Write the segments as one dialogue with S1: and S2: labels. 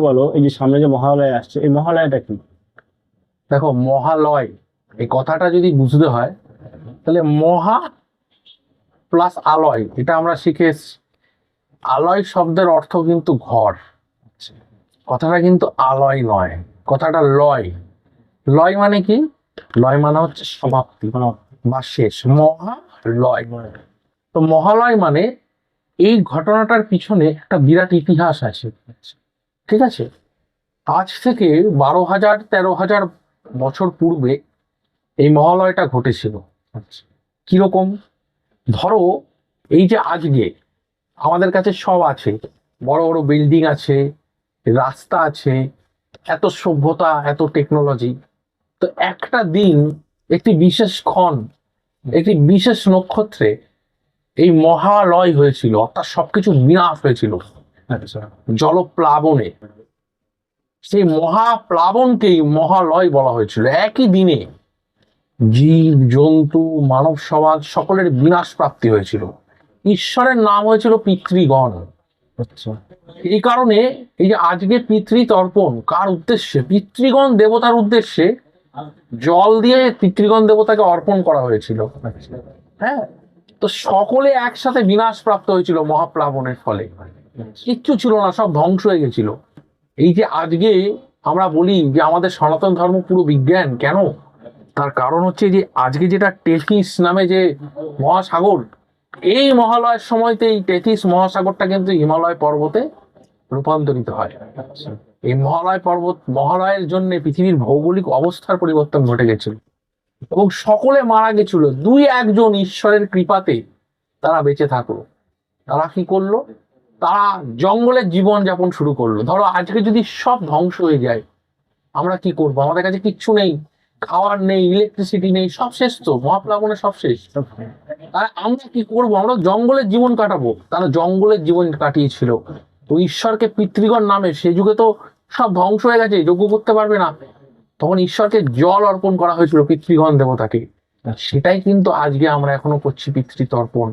S1: বলো, এই যে সামনে যে মহালয় আসছে, এই মহালয়টা কি?
S2: দেখো, মহালয়, এই কথাটা যদি বুঝতে হয়, তাহলে মহা প্লাস আলয়, এটা আমরা শিখে আলয় শব্দের অর্থ কিন্তু ঘর। কথাটা কিন্তু আলয় নয়, কথাটা লয়। লয় মানে কি? লয় মানে হচ্ছে সমাপ্তি, বা শেষ। মহা লয় তো মহালয় মানে এই ঘটনাটার পিছনে একটা বিরাট ইতিহাস আছে। ঠিক আছে? আজ থেকে বারো হাজার, তেরো হাজার বছর পূর্বে এই মহালয়টা ঘটেছিল। কীরকম ধরো, এই যে আজকে আমাদের কাছে সব আছে। বড় বড় বিল্ডিং আছে, রাস্তা আছে, এত সভ্যতা, এত টেকনোলজি তো একটা দিন একটি বিশেষ ক্ষণ, একটি বিশেষ নক্ষত্রে এই মহালয় হয়েছিল, অর্থাৎ সবকিছু বিনাশ হয়েছিল। জলপ্লাবনে। সেই মহাপ্লাবনকেই মহালয় বলা হয়েছিল। একই দিনে জীব জন্তু মানব সমাজ সকলের বিনাশ প্রাপ্তি হয়েছিল। ঈশ্বরের নাম হয়েছিল পিতৃগণ।
S1: আচ্ছা।
S2: এই কারণে এই যে আজকে পিতৃ তর্পণ কার উদ্দেশ্যে? পিতৃগণ দেবতার উদ্দেশ্যে জল দিয়ে পিতৃগণ দেবতাকে অর্পণ করা হয়েছিল। হ্যাঁ? তো সকলে একসাথে বিনাশ প্রাপ্ত হয়েছিল মহাপ্লাবনের ফলে। কিচ্ছু ছিল না, সব ধ্বংস হয়ে গেছিল। এই যে আজকে আমরা বলি যে আমাদের সনাতন ধর্ম পুরো বিজ্ঞান, কেন? তার কারণ হচ্ছে যে আজকে যেটা টেথিস নামে যে মহাসাগর, এই মহালয়ের সময়তে এই টেথিস মহাসাগরটা কিন্তু হিমালয় পর্বতে রূপান্তরিত হয়। এই মহালয় পর্বত, মহালয়ের জন্য পৃথিবীর ভৌগোলিক অবস্থার পরিবর্তন ঘটে গেছিল। এবং সকলে মারা গেছিল। দুই একজন ঈশ্বরের কৃপাতে তারা বেঁচে থাকল। তারা কি করল? তারা জঙ্গলের জীবন যাপন শুরু করল। ধরো আজকে যদি সব ধ্বংস হয়ে যায়, আমরা কি করব? আমাদের কাছে কিচ্ছু নেই, খাওয়ার নেই ইলেকট্রিসিটি নেই, সব শেষ তো মহাপ্লাবনে সব শেষ। আর আমরা কি করব? আমরা জঙ্গলের জীবন কাটাবো। তারা জঙ্গলের জীবন কাটিয়েছিল। তো ঈশ্বরকে পিতৃগণ নামে, সে যুগে তো সব ধ্বংস হয়ে গেছে, যজ্ঞ করতে পারবে না। তখন ঈশ্বরকে জল অর্পণ করা হয়েছিল পিতৃগণ দেবতাকে। সেটাই কিন্তু আজকে আমরা এখনও করছি পিতৃতর্পণ।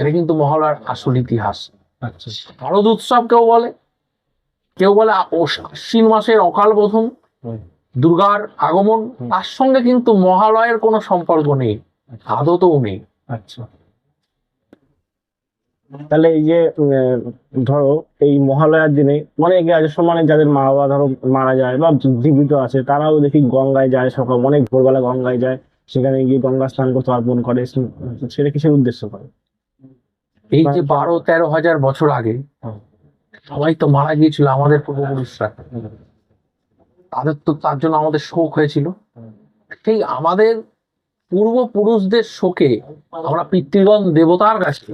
S2: এটা কিন্তু মহালয়ার আসল ইতিহাস। শারদ উৎসব কেউ বলে? কেউ বলে আশ্বিন মাসের অকাল বোধন দুর্গার আগমন তার সঙ্গে কিন্তু মহালয়ের কোনো সম্পর্ক নেই আদতেও নেই।
S1: আচ্ছা। তাহলে এই যে ধরো এই মহালয়ার দিনে অনেকে সমানে যাদের মা বাবা ধরো মারা যায় বা জীবিত আছে তারাও দেখি গঙ্গায় যায় সকাল অনেক ভোরবেলা গঙ্গায় যায় সেখানে গিয়ে গঙ্গা স্নান করতে অর্পণ করে সেটা কিসের উদ্দেশ্য করে?
S2: এই যে বারো তেরো হাজার বছর আগে সবাই তো মারা গিয়েছিল আমাদের পূর্বপুরুষরা। তাদের তো তার জন্য আমাদের শোক হয়েছিল। সেই আমাদের পূর্বপুরুষদের শোকে আমরা পিতৃগণ দেবতার কাছে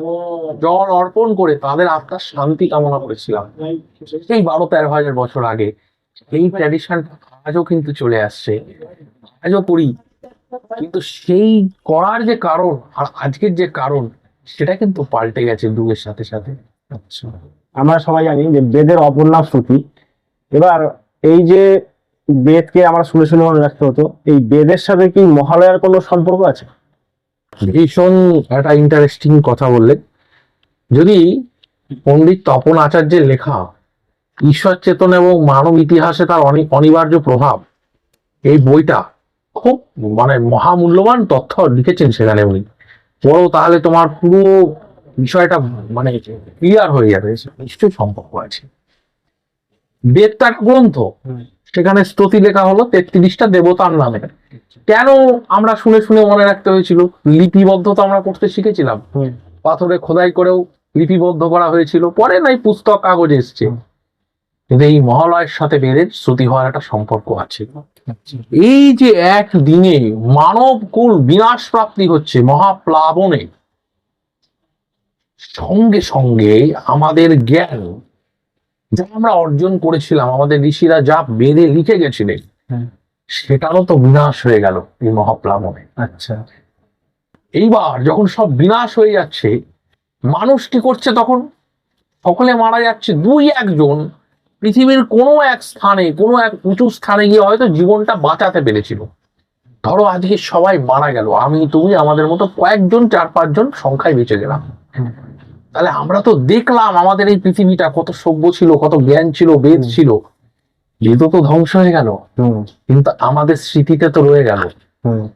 S2: জল অর্পণ করে তাদের আত্মার শান্তি কামনা করেছিলাম। সেই বারো তেরো হাজার বছর আগে এই ট্র্যাডিশন আজও কিন্তু চলে আসছে। আজও করি। কিন্তু সেই করার যে কারণ আর আজকের যে কারণ সেটা কিন্তু পাল্টে গেছে যুগের সাথে সাথে।
S1: আচ্ছা। আমরা সবাই জানি যে বেদের অপর নাম শ্রুতি। এবার এই যে বেদকে আমরা শুনে শুনে মনে রাখতে হতো এই বেদের সাথে কি মহালয়ার কোনো সম্পর্ক আছে?
S2: ভীষণ একটা ইন্টারেস্টিং কথা বললেন। যদি পণ্ডিত তপন আচার্যের লেখা ঈশ্বর চেতন এবং মানব ইতিহাসে তার অনেক অনিবার্য প্রভাব এই বইটা খুব মানে মহামূল্যবান তথ্য লিখেছেন সেখানে উনি। পড়ো তাহলে তোমার পুরো বিষয়টা মানে ক্লিয়ার হয়ে যাবে নিশ্চয়ই সম্পর্ক আছে বেদটা গ্রন্থ সেখানে স্তুতি লেখা হলো তেত্রিশটা দেবতার নামে। কেন আমরা শুনে শুনে মনে রাখতে হয়েছিল? লিপিবদ্ধ তো আমরা করতে শিখেছিলাম। পাথরে খোদাই করেও লিপিবদ্ধ করা হয়েছিল। পরে নাই পুস্তক কাগজ এসছে। কিন্তু এই মহালয়ের সাথে বেদের শ্রুতি হওয়ার একটা সম্পর্ক আছে। এই যে এক দিনে মানব কুল বিনাশ প্রাপ্তি হচ্ছে মহাপ্লাবনে সঙ্গে সঙ্গে আমাদের জ্ঞান যা আমরা অর্জন করেছিলাম আমাদের ঋষিরা যা বেদে লিখে গেছিলেন সেটারও তো বিনাশ হয়ে গেল এই মহাপ্লাবনে।
S1: আচ্ছা।
S2: এইবার যখন সব বিনাশ হয়ে যাচ্ছে মানুষ কি করছে তখন? সকলে মারা যাচ্ছে দুই একজন পৃথিবীর কোনো এক স্থানে কোনো এক উঁচু স্থানে গিয়ে হয়তো জীবনটা বাঁচাতে পেরেছিল। ধরো আজকে সবাই মারা গেল আমি তুমি আমাদের মতো কয়েকজন চার পাঁচজন সংখ্যায় বেঁচে গেলাম। তাহলে আমরা তো দেখলাম আমাদের এই পৃথিবীটা কত সভ্য ছিল কত জ্ঞান ছিল বেদ ছিল। বেদও তো ধ্বংস হয়ে গেল। কিন্তু আমাদের স্মৃতিতে তো রয়ে গেল।
S1: হুম।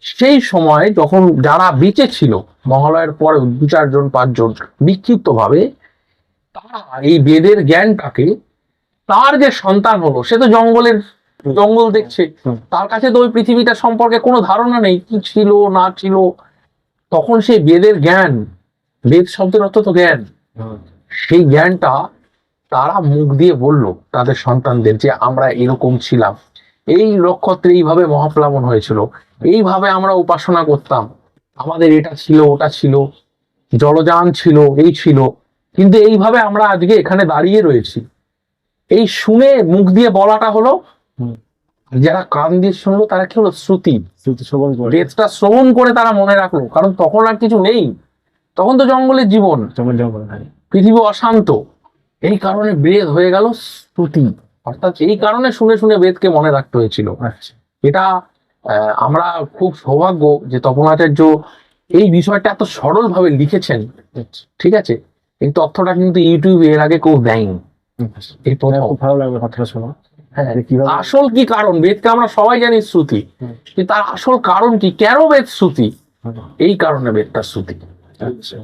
S2: সেই সময় যখন যারা বেঁচে ছিল মহালয়ের পরে দু চারজন পাঁচজন বিক্ষিপ্ত ভাবে তারা এই বেদের জ্ঞানটাকে তার যে সন্তান হলো সে তো জঙ্গলের জঙ্গল দেখছে। তার কাছে তো ওই পৃথিবীটা সম্পর্কে কোনো ধারণা নেই কি ছিল না ছিল। তখন সেই বেদের জ্ঞান বেদ শব্দের অর্থ তো জ্ঞান। সেই জ্ঞানটা তারা মুখ দিয়ে বলল তাদের সন্তানদের যে আমরা এরকম ছিলাম। এই নক্ষত্রে এইভাবে মহাপ্লাবন হয়েছিল। এইভাবে আমরা উপাসনা করতাম। আমাদের এটা ছিল ওটা ছিল জলযান ছিল এই ছিল। কিন্তু এইভাবে আমরা আজকে এখানে দাঁড়িয়ে রয়েছি। এই শুনে মুখ দিয়ে বলাটা হলো যারা কান দিয়ে শুনলো তারা কি হলো শ্রুতি?
S1: স্মৃতি শ্রবণ করে।
S2: তারা মনে রাখল কারণ তখন আর কিছু নেই। তখন তো জঙ্গলের জীবন।
S1: জঙ্গল জঙ্গল
S2: পৃথিবী অশান্ত। এই কারণে বেদ হয়ে গেল শ্রুতি। অর্থাৎ এই কারণে শুনে শুনে বেদকে মনে রাখতে হয়েছিল।
S1: আচ্ছা।
S2: এটা আমরা খুব সৌভাগ্য যে তপনাচার্য এই বিষয়টা এত সরল ভাবে লিখেছেন।
S1: আচ্ছা।
S2: ঠিক আছে? এই তথ্যটা কিন্তু ইউটিউবে এর আগে কেউ দেয়নি। এই প্রথম
S1: খুব ভালো লাগবে কথাটা শোনা।
S2: হ্যাঁ। আসল কি কারণ? বেদকে আমরা সবাই জানি শ্রুতি। কিন্তু তার আসল কারণ কি? কেন বেদ শ্রুতি? এই কারণে বেদটা শ্রুতি।
S1: আচ্ছা।